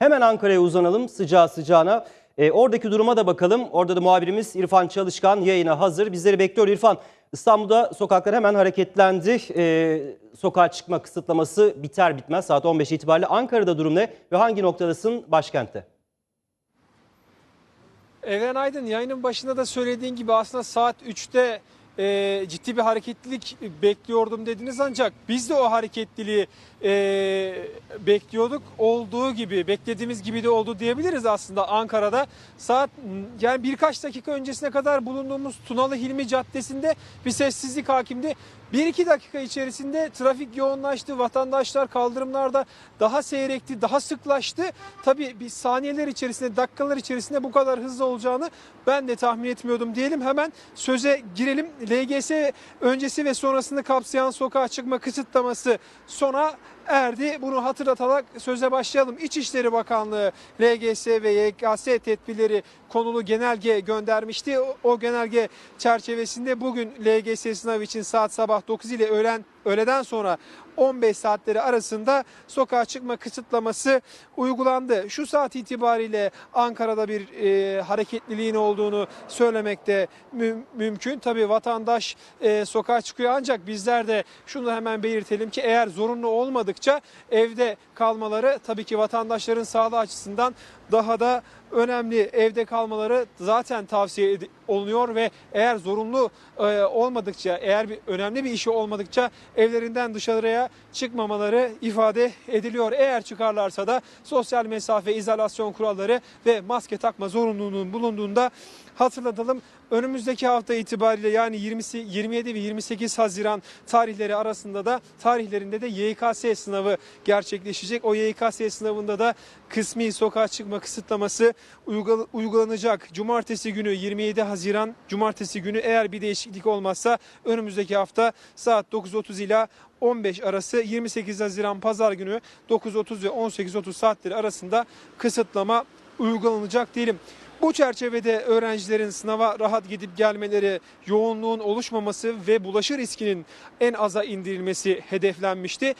Hemen Ankara'ya uzanalım sıcağı sıcağına. E, oradaki duruma da bakalım. Orada da muhabirimiz İrfan Çalışkan yayına hazır. Bizleri bekliyor İrfan. İstanbul'da sokaklar hemen hareketlendi. E, sokağa çıkma kısıtlaması biter bitmez saat 15 itibariyle. Ankara'da durum ne ve hangi noktadasın başkentte? Evren Aydın yayının başında da söylediğin gibi aslında saat 3'te e, ciddi bir hareketlilik bekliyordum dediniz ancak biz de o hareketliliği e, bekliyorduk. Olduğu gibi beklediğimiz gibi de oldu diyebiliriz aslında Ankara'da. Saat yani birkaç dakika öncesine kadar bulunduğumuz Tunalı Hilmi Caddesi'nde bir sessizlik hakimdi. 1-2 dakika içerisinde trafik yoğunlaştı. Vatandaşlar kaldırımlarda daha seyrekti, daha sıklaştı. Tabii bir saniyeler içerisinde, dakikalar içerisinde bu kadar hızlı olacağını ben de tahmin etmiyordum diyelim. Hemen söze girelim. LGS öncesi ve sonrasını kapsayan sokağa çıkma kısıtlaması. Sona erdi. Bunu hatırlatarak söze başlayalım. İçişleri Bakanlığı LGS ve YKS tedbirleri konulu genelge göndermişti. O, genelge çerçevesinde bugün LGS sınavı için saat sabah 9 ile öğlen öğleden sonra 15 saatleri arasında sokağa çıkma kısıtlaması uygulandı. Şu saat itibariyle Ankara'da bir e, hareketliliğin olduğunu söylemek de mü- mümkün. Tabii vatandaş e, sokağa çıkıyor ancak bizler de şunu hemen belirtelim ki eğer zorunlu olmadıkça evde kalmaları tabii ki vatandaşların sağlığı açısından daha da önemli. Evde kalmaları zaten tavsiye olunuyor ve eğer zorunlu e, olmadıkça, eğer bir önemli bir işi olmadıkça evlerinden dışarıya çıkmamaları ifade ediliyor. Eğer çıkarlarsa da sosyal mesafe, izolasyon kuralları ve maske takma zorunluluğunun bulunduğunda hatırlatalım. Önümüzdeki hafta itibariyle yani 20'si 27 ve 28 Haziran tarihleri arasında da tarihlerinde de YKS sınavı gerçekleşecek. O YKS sınavında da kısmi sokağa çıkma kısıtlaması uygula- uygulanacak. Cumartesi günü 27 Haziran Cumartesi günü eğer bir değişiklik olmazsa önümüzdeki hafta saat 9.30 ila 15 arası 28 Haziran Pazar günü 9.30 ve 18.30 saatleri arasında kısıtlama uygulanacak diyelim. Bu çerçevede öğrencilerin sınava rahat gidip gelmeleri, yoğunluğun oluşmaması ve bulaşı riskinin en aza indirilmesi hedeflenmişti.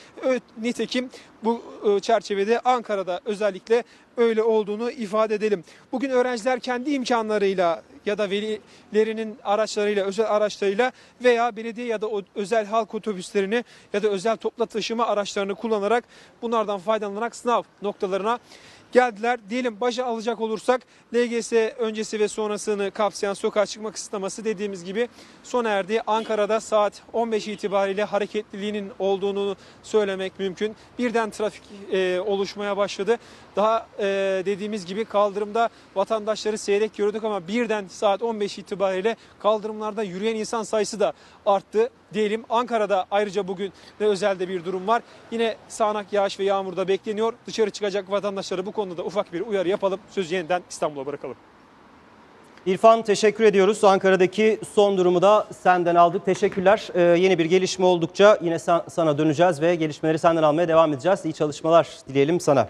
Nitekim bu çerçevede Ankara'da özellikle öyle olduğunu ifade edelim. Bugün öğrenciler kendi imkanlarıyla ya da velilerinin araçlarıyla, özel araçlarıyla veya belediye ya da özel halk otobüslerini ya da özel topla taşıma araçlarını kullanarak bunlardan faydalanarak sınav noktalarına geldiler. Diyelim başa alacak olursak LGS öncesi ve sonrasını kapsayan sokağa çıkma kısıtlaması dediğimiz gibi sona erdi. Ankara'da saat 15 itibariyle hareketliliğinin olduğunu söylemek mümkün. Birden trafik e, oluşmaya başladı. Daha e, dediğimiz gibi kaldırımda vatandaşları seyrek gördük ama birden saat 15 itibariyle kaldırımlarda yürüyen insan sayısı da arttı diyelim. Ankara'da ayrıca bugün de özelde bir durum var. Yine sağanak yağış ve yağmur da bekleniyor. Dışarı çıkacak vatandaşlara bu konuda da ufak bir uyarı yapalım. Sözü yeniden İstanbul'a bırakalım. İrfan teşekkür ediyoruz. Ankara'daki son durumu da senden aldık. Teşekkürler. Ee, yeni bir gelişme oldukça yine san- sana döneceğiz ve gelişmeleri senden almaya devam edeceğiz. İyi çalışmalar dileyelim sana.